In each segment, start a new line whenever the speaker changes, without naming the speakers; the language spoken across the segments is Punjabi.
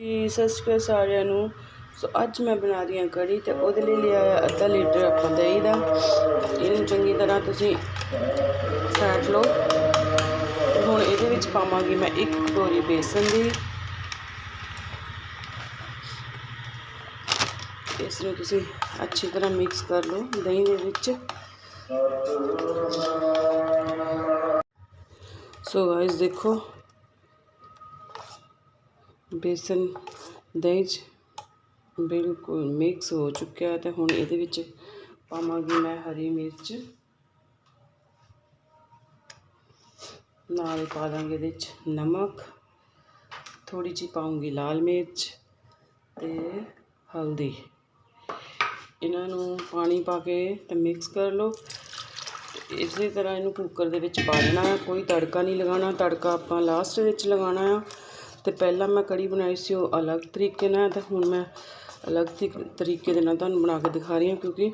ਜੀ, ਸਤਿ ਸ਼੍ਰੀ ਅਕਾਲ ਸਾਰਿਆਂ ਨੂੰ। ਸੋ ਅੱਜ ਮੈਂ ਬਣਾ ਰਹੀ ਹਾਂ ਕੜੀ ਤੇ ਉਹਦੇ ਲਈ ਲਿਆ ਹੈ ਅੱਧਾ ਲੀਟਰ ਆਪਾਂ ਦਹੀਂ ਦਾ। ਇਹਨੂੰ ਚੰਗੀ ਤਰ੍ਹਾਂ ਤੁਸੀਂ ਫੈਟ ਲਓ। ਹੁਣ ਇਹਦੇ ਵਿੱਚ ਪਾਵਾਂਗੀ ਮੈਂ ਇੱਕ ਕਟੋਰੀ ਬੇਸਨ ਦੀ। ਇਸ ਨੂੰ ਤੁਸੀਂ ਅੱਛੀ ਤਰ੍ਹਾਂ ਮਿਕਸ ਕਰ ਲਓ ਦਹੀਂ ਦੇ ਵਿੱਚ। ਸੋ ਗਾਇਸ ਦੇਖੋ ਬੇਸਨ ਦਹੀਂ 'ਚ ਬਿਲਕੁਲ ਮਿਕਸ ਹੋ ਚੁੱਕਿਆ ਤੇ ਹੁਣ ਇਹਦੇ ਵਿੱਚ ਪਾਵਾਂਗੀ ਮੈਂ ਹਰੀ ਮਿਰਚ। ਨਾਲ ਪਾ ਦਾਂਗੇ ਇਹਦੇ 'ਚ ਨਮਕ। ਥੋੜੀ ਜਿਹੀ ਪਾਉਂਗੀ ਲਾਲ ਮਿਰਚ ਤੇ ਹਲਦੀ। ਇਹਨਾਂ ਨੂੰ ਪਾਣੀ ਪਾ ਕੇ ਤੇ ਮਿਕਸ ਕਰ ਲਓ। ਇਸੇ ਤਰ੍ਹਾਂ ਇਹਨੂੰ ਕੁੱਕਰ ਦੇ ਵਿੱਚ ਪਾ ਦੇਣਾ ਕੋਈ ਤੜਕਾ ਨਹੀਂ ਲਗਾਉਣਾ। ਤੜਕਾ ਆਪਾਂ ਲਾਸਟ ਵਿੱਚ ਲਗਾਉਣਾ ਆ। ਅਤੇ ਪਹਿਲਾਂ ਮੈਂ ਕੜੀ ਬਣਾਈ ਸੀ, ਉਹ ਅਲੱਗ ਤਰੀਕੇ ਨਾਲ ਅਤੇ ਹੁਣ ਮੈਂ ਅਲੱਗ ਤਰੀਕੇ ਦੇ ਨਾਲ ਤੁਹਾਨੂੰ ਬਣਾ ਕੇ ਦਿਖਾ ਰਹੀ ਹਾਂ ਕਿਉਂਕਿ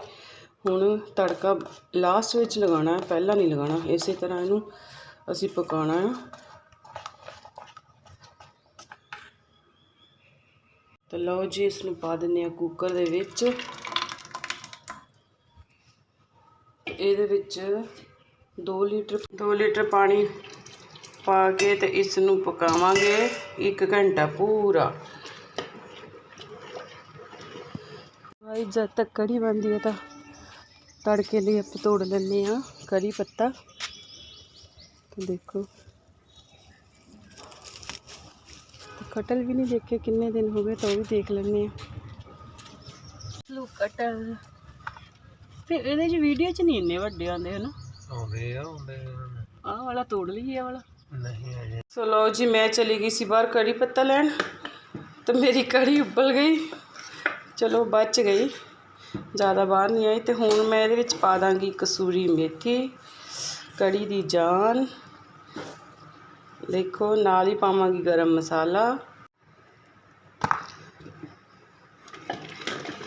ਹੁਣ ਤੜਕਾ ਲਾਸਟ ਵਿੱਚ ਲਗਾਉਣਾ ਹੈ, ਪਹਿਲਾਂ ਨਹੀਂ ਲਗਾਉਣਾ, ਇਸੇ ਤਰ੍ਹਾਂ ਇਹਨੂੰ ਅਸੀਂ ਪਕਾਉਣਾ ਹੈ। ਤੇ ਲਓ ਜੀ ਇਸ ਨੂੰ ਪਾ ਦਿੰਦੇ ਆ ਕੁੱਕਰ ਦੇ ਵਿੱਚ। ਇਹਦੇ ਵਿੱਚ 2 ਲੀਟਰ 2 ਲੀਟਰ ਪਾਣੀ ਪਾ ਕੇ ਤੇ ਇਸ ਨੂੰ ਪਕਾਵਾਂਗੇ 1 ਘੰਟਾ ਪੂਰਾ। ਭਾਈ ਜਦ ਤੱਕ ਕੜੀ ਬਣਦੀ ਹੈ ਤਾਂ ਤੜਕੇ ਲਈ ਆਪਾਂ ਤੋੜ ਲੈਂਦੇ ਆ ਕੜੀ ਪੱਤਾ। ਤੇ ਦੇਖੋ। ਤੇ ਕਟਲ ਵੀ ਨਹੀਂ ਦੇਖੇ ਕਿੰਨੇ ਦਿਨ ਹੋ ਗਏ ਤਾਂ ਉਹ ਵੀ ਦੇਖ ਲੈਂਦੇ ਆ ਲੋ ਕਟਲ। ਫਿਰ ਇਹਦੇ ਚ ਵੀਡੀਓ ਚ ਨਹੀਂ ਇੰਨੇ ਵੱਡੇ ਆਉਂਦੇ ਹਨ?
ਆਉਂਦੇ ਆ ਆਉਂਦੇ
ਆਹ ਵਾਲਾ ਤੋੜ ਲਈਏ ਆਹ ਵਾਲਾ।
ਨਹੀਂ ਅਜੇ
ਸੋ ਲਓ ਜੀ, ਮੈਂ ਚਲੀ ਗਈ ਸੀ ਬਾਹਰ ਕੜੀ ਪੱਤਾ ਲੈਣ, ਤੇ ਮੇਰੀ ਕੜੀ ਉੱਬਲ ਗਈ। ਚਲੋ, ਬਚ ਗਈ। ਜ਼ਿਆਦਾ ਬਾਹਰ ਨਹੀਂ ਆਈ, ਤੇ ਹੁਣ ਮੈਂ ਇਹਦੇ ਵਿੱਚ ਪਾ ਦਾਂਗੀ ਕਸੂਰੀ ਮੇਥੀ, ਕੜੀ ਦੀ ਜਾਨ। ਦੇਖੋ, ਨਾਲ ਹੀ ਪਾਵਾਂਗੀ ਗਰਮ ਮਸਾਲਾ।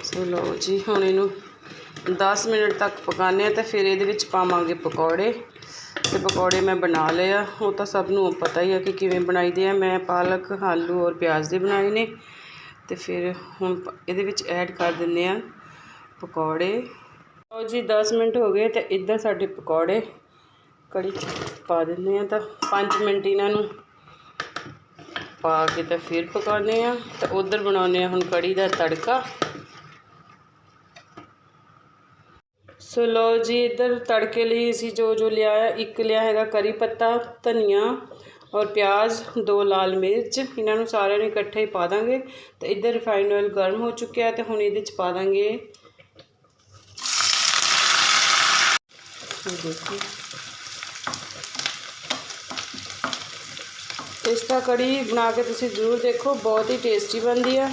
ਸੋ ਲਓ ਜੀ, ਹੁਣ ਇਹਨੂੰ 10 ਮਿੰਟ ਤੱਕ ਪਕਾਉਂਦੇ ਆ ਤੇ ਫਿਰ ਇਹਦੇ ਵਿੱਚ ਪਾਵਾਂਗੇ ਪਕੌੜੇ। ਤੇ ਪਕੌੜੇ ਮੈਂ ਬਣਾ ਲਏ ਆ। ਉਹ ਤਾਂ ਸਭ ਨੂੰ ਪਤਾ ਹੀ ਆ ਕਿ ਕਿਵੇਂ ਬਣਾਈਦੇ ਆ। ਮੈਂ ਪਾਲਕ, ਆਲੂ ਔਰ ਪਿਆਜ਼ ਦੇ ਬਣਾਏ ਨੇ। ਤੇ ਫਿਰ ਹੁਣ ਇਹਦੇ ਵਿੱਚ ਐਡ ਕਰ ਦਿੰਦੇ ਆ ਪਕੌੜੇ। ਲਓ ਜੀ 10 ਮਿੰਟ ਹੋ ਗਏ ਤੇ ਇੱਧਰ ਸਾਡੇ ਪਕੌੜੇ। ਕੜੀ 'ਚ ਪਾ ਦਿੰਦੇ ਆ ਤਾਂ 5 ਮਿੰਟ ਇਹਨਾਂ ਨੂੰ ਪਾ ਕੇ ਤਾਂ ਫਿਰ ਪਕਾਉਂਦੇ ਆ। ਤਾਂ ਉਧਰ ਬਣਾਉਂਦੇ ਆ ਹੁਣ ਕੜੀ ਦਾ ਤੜਕਾ। ਸੋ ਲਓ ਜੀ, ਇੱਧਰ ਤੜਕੇ ਲਈ ਅਸੀਂ ਜੋ ਜੋ ਲਿਆ ਹੈ, ਇੱਕ ਲਿਆ ਹੈਗਾ ਕਰੀ ਪੱਤਾ, ਧਨੀਆ ਔਰ ਪਿਆਜ਼, ਦੋ ਲਾਲ ਮਿਰਚ। ਇਹਨਾਂ ਨੂੰ ਸਾਰਿਆਂ ਨੂੰ ਇਕੱਠੇ ਹੀ ਪਾ ਦਾਂਗੇ ਤੇ ਇੱਧਰ ਰਿਫਾਈਨਡ ਆਇਲ ਗਰਮ ਹੋ ਚੁੱਕਿਆ ਹੈ ਤੇ ਹੁਣ ਇਹਦੇ ਚ ਪਾ ਦਾਂਗੇ। ਇਹ ਦੇਖੋ। ਇਸ ਤਰ੍ਹਾਂ ਕੜੀ ਬਣਾ ਕੇ ਤੁਸੀਂ ਜ਼ਰੂਰ ਦੇਖੋ, ਬਹੁਤ ਹੀ ਟੇਸਟੀ ਬਣਦੀ ਆ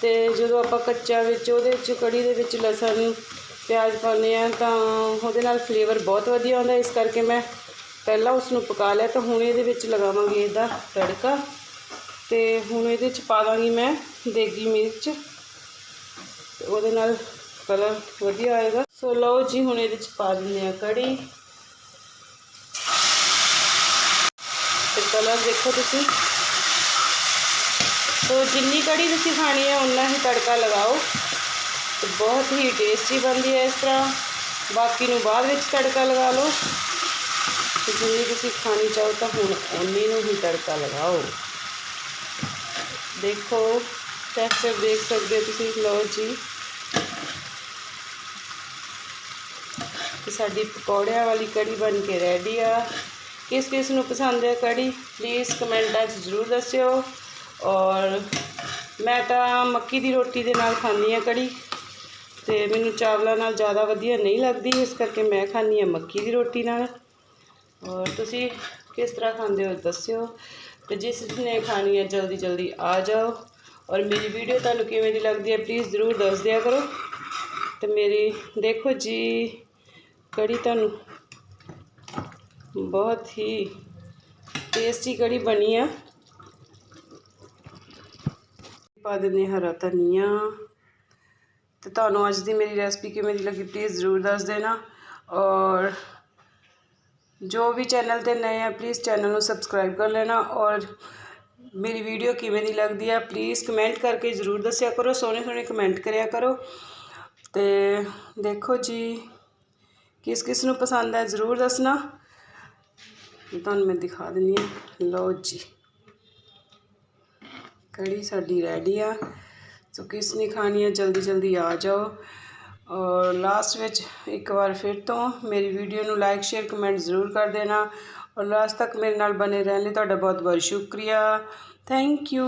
ਤੇ ਜਦੋਂ ਆਪਾਂ ਕੱਚਾ ਵਿੱਚ, ਉਹਦੇ ਵਿੱਚ ਕੜੀ ਦੇ ਵਿੱਚ ਲਸਣ ਪਿਆਜ਼ ਪਾਉਂਦੇ ਆ ਤਾਂ ਉਹਦੇ ਨਾਲ ਫਲੇਵਰ ਬਹੁਤ ਵਧੀਆ ਆਉਂਦਾ ਇਸ ਕਰਕੇ ਮੈਂ ਪਹਿਲਾਂ ਉਸ ਨੂੰ ਪਕਾ ਲਿਆ ਤਾਂ ਹੁਣ ਇਹਦੇ ਵਿੱਚ ਲਗਾਵਾਂਗੇ ਇਹਦਾ ਤੜਕਾ ਤੇ ਹੁਣ ਇਹਦੇ ਵਿੱਚ ਪਾ ਦਾਂਗੀ ਮੈਂ ਦੇਗੀ ਮਿਰਚ। ਉਹਦੇ ਨਾਲ ਕਲਰ ਵਧੀਆ ਆਏਗਾ। ਸੋ ਲਓ ਜੀ, ਹੁਣ ਇਹਦੇ ਵਿੱਚ ਪਾ ਦਿੰਦੇ ਆ ਕੜੀ। ਤੇ ਕਲਰ ਦੇਖੋ ਤੁਸੀਂ। ਸੋ ਜਿੰਨੀ ਕੜੀ ਤੁਸੀਂ ਖਾਣੀ ਹੈ ਉਨਾ ਹੀ ਤੜਕਾ ਲਗਾਓ। ਤੇ ਬਹੁਤ ਹੀ ਟੇਸਟੀ ਬਣਦੀ ਹੈ ਇਸ ਤਰ੍ਹਾਂ। ਬਾਕੀ ਨੂੰ ਬਾਅਦ ਵਿੱਚ ਤੜਕਾ ਲਗਾ ਲਓ। ਤੇ ਜਿੰਨੀ ਤੁਸੀਂ ਖਾਣੀ ਚਾਹੋ ਤਾਂ ਹੁਣ ਉਨੀ ਨੂੰ ਹੀ ਤੜਕਾ ਲਗਾਓ। ਦੇਖੋ ਟੈਕਸਚਰ ਦੇਖ ਸਕਦੇ ਹੋ ਤੁਸੀਂ, ਲਓ ਜੀ। ਤੇ ਸਾਡੀ ਪਕੌੜਿਆਂ ਵਾਲੀ ਕੜੀ ਬਣ ਕੇ ਰੈਡੀ ਆ। ਕਿਸ ਕਿਸ ਨੂੰ ਪਸੰਦ ਹੈ ਕੜੀ ਪਲੀਜ਼ ਕਮੈਂਟਾਂ 'ਚ ਜ਼ਰੂਰ ਦੱਸਿਓ। ਔਰ ਮੈਂ ਤਾਂ ਮੱਕੀ ਦੀ ਰੋਟੀ ਦੇ ਨਾਲ ਖਾਂਦੀ ਆ ਕੜੀ। ਤੇ ਮੈਨੂੰ ਚਾਵਲਾਂ ਨਾਲ ਜ਼ਿਆਦਾ ਵਧੀਆ ਨਹੀਂ ਲੱਗਦੀ, ਇਸ ਕਰਕੇ ਮੈਂ ਖਾਂਦੀ ਆ ਮੱਕੀ ਦੀ ਰੋਟੀ ਨਾਲ। ਔਰ ਤੁਸੀਂ ਕਿਸ ਤਰ੍ਹਾਂ ਖਾਂਦੇ ਹੋ ਦੱਸਿਓ। ਤੇ ਜਿਸ ਨੇ ਖਾਣੀ ਹੈ, ਜਲਦੀ ਜਲਦੀ ਆ ਜਾਓ। ਔਰ ਮੇਰੀ ਵੀਡੀਓ ਤੁਹਾਨੂੰ ਕਿਵੇਂ ਦੀ ਲੱਗਦੀ ਹੈ ਪਲੀਜ਼ ਜ਼ਰੂਰ ਦੱਸ ਦਿਆ ਕਰੋ। ਤੇ ਮੇਰੀ, ਦੇਖੋ ਜੀ, ਕੜੀ ਤੁਹਾਨੂੰ ਬਹੁਤ ਹੀ ਟੇਸਟੀ ਕੜੀ ਬਣੀ ਆ। ਪਾ ਦਿੰਦੇ ਹਾਂ ਹਰਾ ਧਨੀਆ। ਤੇ ਤੁਹਾਨੂੰ ਅੱਜ ਦੀ ਮੇਰੀ ਰੈਸਪੀ ਕਿਵੇਂ ਦੀ ਲੱਗੀ ਪਲੀਜ਼ ਜ਼ਰੂਰ ਦੱਸ ਦੇਣਾ। ਔਰ ਜੋ ਵੀ ਚੈਨਲ ਤੇ ਨਏ ਆ ਪਲੀਜ਼ ਚੈਨਲ ਨੂੰ ਸਬਸਕ੍ਰਾਈਬ ਕਰ ਲੈਣਾ। ਔਰ ਮੇਰੀ ਵੀਡੀਓ ਕਿਵੇਂ ਦੀ ਲੱਗਦੀ ਆ ਪਲੀਜ਼ ਕਮੈਂਟ ਕਰਕੇ ਜ਼ਰੂਰ ਦੱਸਿਆ ਕਰੋ, ਸੋਹਣੇ ਸੋਹਣੇ ਕਮੈਂਟ ਕਰਿਆ ਕਰੋ। ਤੇ ਦੇਖੋ ਜੀ, ਕਿਸ ਕਿਸ ਨੂੰ ਪਸੰਦ ਹੈ ਜ਼ਰੂਰ ਦੱਸਣਾ। ਤੁਹਾਨੂੰ ਮੈਂ ਦਿਖਾ ਦਿੰਦੀ ਹਾਂ ਲਓ ਜੀ, ਕੜੀ ਸਾਡੀ ਰੈਡੀ ਆ। ਸੋ ਕਿਸ ਨੇ ਖਾਣੀ ਹੈ ਜਲਦੀ ਜਲਦੀ ਆ ਜਾਓ। ਔਰ ਲਾਸਟ ਵਿੱਚ ਇੱਕ ਵਾਰ ਫਿਰ ਤੋਂ ਮੇਰੀ ਵੀਡੀਓ ਨੂੰ ਲਾਈਕ ਸ਼ੇਅਰ ਕਮੈਂਟ ਜ਼ਰੂਰ ਕਰ ਦੇਣਾ। ਔਰ ਲਾਸਟ ਤੱਕ ਮੇਰੇ ਨਾਲ ਬਨੇ ਰਹਿਣ ਲਈ ਤੁਹਾਡਾ ਬਹੁਤ ਬਹੁਤ ਸ਼ੁਕਰੀਆ। Thank you